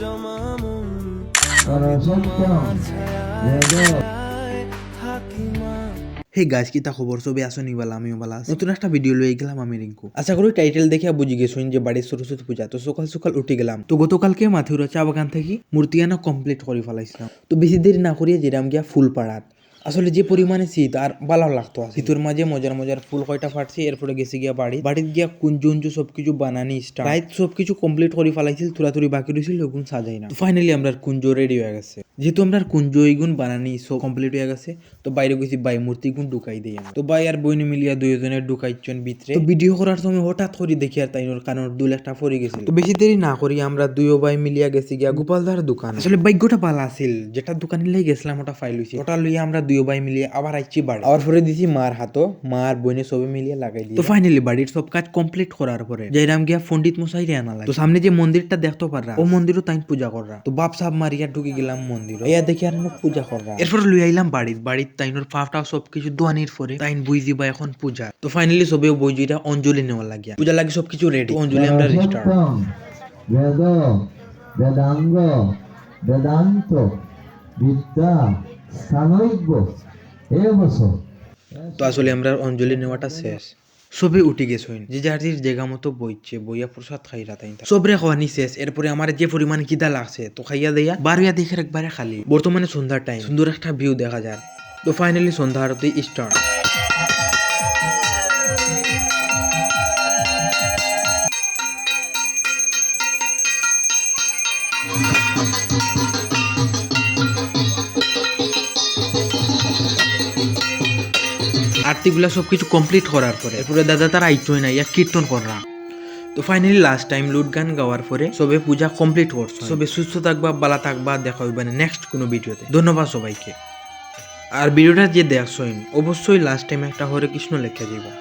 জমা মন hey guys কি তা খবর? সবে আসো নিবালা আমিও বালা নতুন একটা ভিডিও লয়ে গেলাম আমি রিঙ্কু। আশা করি টাইটেল দেখে বুঝে গেছুন যে বাড়ির সরস্বতী পূজা। তো সকাল সকাল উঠে গেলাম। তো গতকালকে মাথুরা চা বাগান থেকে মূর্তিয়ানা কমপ্লিট করে ফেলাইছিলাম। তো বেশি দেরি না করিয়ে যেরাম গিয়া ফুল পাড়াত আসলে যে পরিমাণে শীত আর ভালো লাগতো শীতের মাঝে মজার মজার ফুল কয়টা ফাটছি, এরপরে গেছে গিয়া বাড়ি। বাড়িতে গিয়া কুঞ্জু উঞ্জু সবকিছু বানানি স্টার্ট সবকিছু কমপ্লিট করে ফেলাইছিল থুড়াথুড়ি বাকি রয়েছিল ওগুন সাজাই না। ফাইনালি আমরা কুঞ্জ রেডি হয়ে গেছে। যেহেতু আমরা কুঞ্জ এইগুন বানানি সব কমপ্লিট হয়ে গেছে, তো বাইরে গেছি বাই মূর্তি গুণ ঢুকাই দিই তো বাই আর বইনে মিলিয়া দুইজনের ঢুকাইছেন ভিতরে। তো ভিডিও করার সময় হঠাৎ করে দেখি আর তাইনোর কানোর দুল একটা পরে গেছিল। তো বেশি দেরি না করি আমরা দুইও বাই মিলিয়া গেছি গিয়া গোপালদার দোকান। আসলে ভাগ্যটা ভালো আছিল, যেটা দোকানে লাই গেছিলাম, ওটা ফাইল হইছে। ওটা লইয়া আমরা দুইও ভাই মিলিয়ে আবার আইছি বাড়ি। আবার পরে দিছি মার হাতও মার বইনে সবে মিলিয়ে লাগাই দিই তো ফাইনালি বাড়ির সব কাজ কমপ্লিট করার পরে যাইরাম গিয়া পন্ডিত মশাই রে আনা লাগে। তো সামনে যে মন্দিরটা দেখতে পাররা ও মন্দিরও তাই পূজা কররা। তো বাপ সাপ মারিয়া ঢুকে গেলাম মন্দির। ইয়া দেখি আর পূজা কররা। এরপর লই আইলাম বাড়ির। বাড়ির তাইনোর সব কিছু দোয়ানির পরে তাইন বুঝ দিবা এখন পূজা। তো ফাইনালি সবে বইজিটা অঞ্জলি নেওয়া লাগিয়া। পূজা লাগে সবকিছু রেডি অঞ্জলি আমরা রেজিস্টার বেদ বেদাঙ্গ বেদান্ত বিদ্যা তো আসলে আমরা অঞ্জলি নেওয়াটা শেষ। সবে উঠে গেছইন যে যার যে জায়গা মতো বইছে, বইয়া প্রসাদ খাইরা তাই সবরে খাওয়ানি শেষ। এরপরে আমার যে পরিমাণ কিদা লাগছে, তো খাইয়া দেয়া। বারোয়া দেখে একবারে খালি। বর্তমানে সন্ধ্যার টাইম সুন্দর একটা ভিউ দেখা যায় তো ফাইনালি সন্ধ্যা আরতি স্টার্ট আরতিগুলা সব কিছু কমপ্লিট করার পরে, এরপরে দাদা তার আইচই না ইয়া কীর্তন করা তো ফাইনালি লাস্ট টাইম লুট গান গাওয়ার পরে সবে পূজা কমপ্লিট করছে। সবে সুস্থ থাকবা বালা থাকবা, দেখা হইবা নেক্সট কোনো ভিডিওতে। ধন্যবাদ সবাইকে। আর ভিডিওটা যে দেখছইন, অবশ্যই লাস্ট টাইম একটা হরে কৃষ্ণ লেখা যাইবা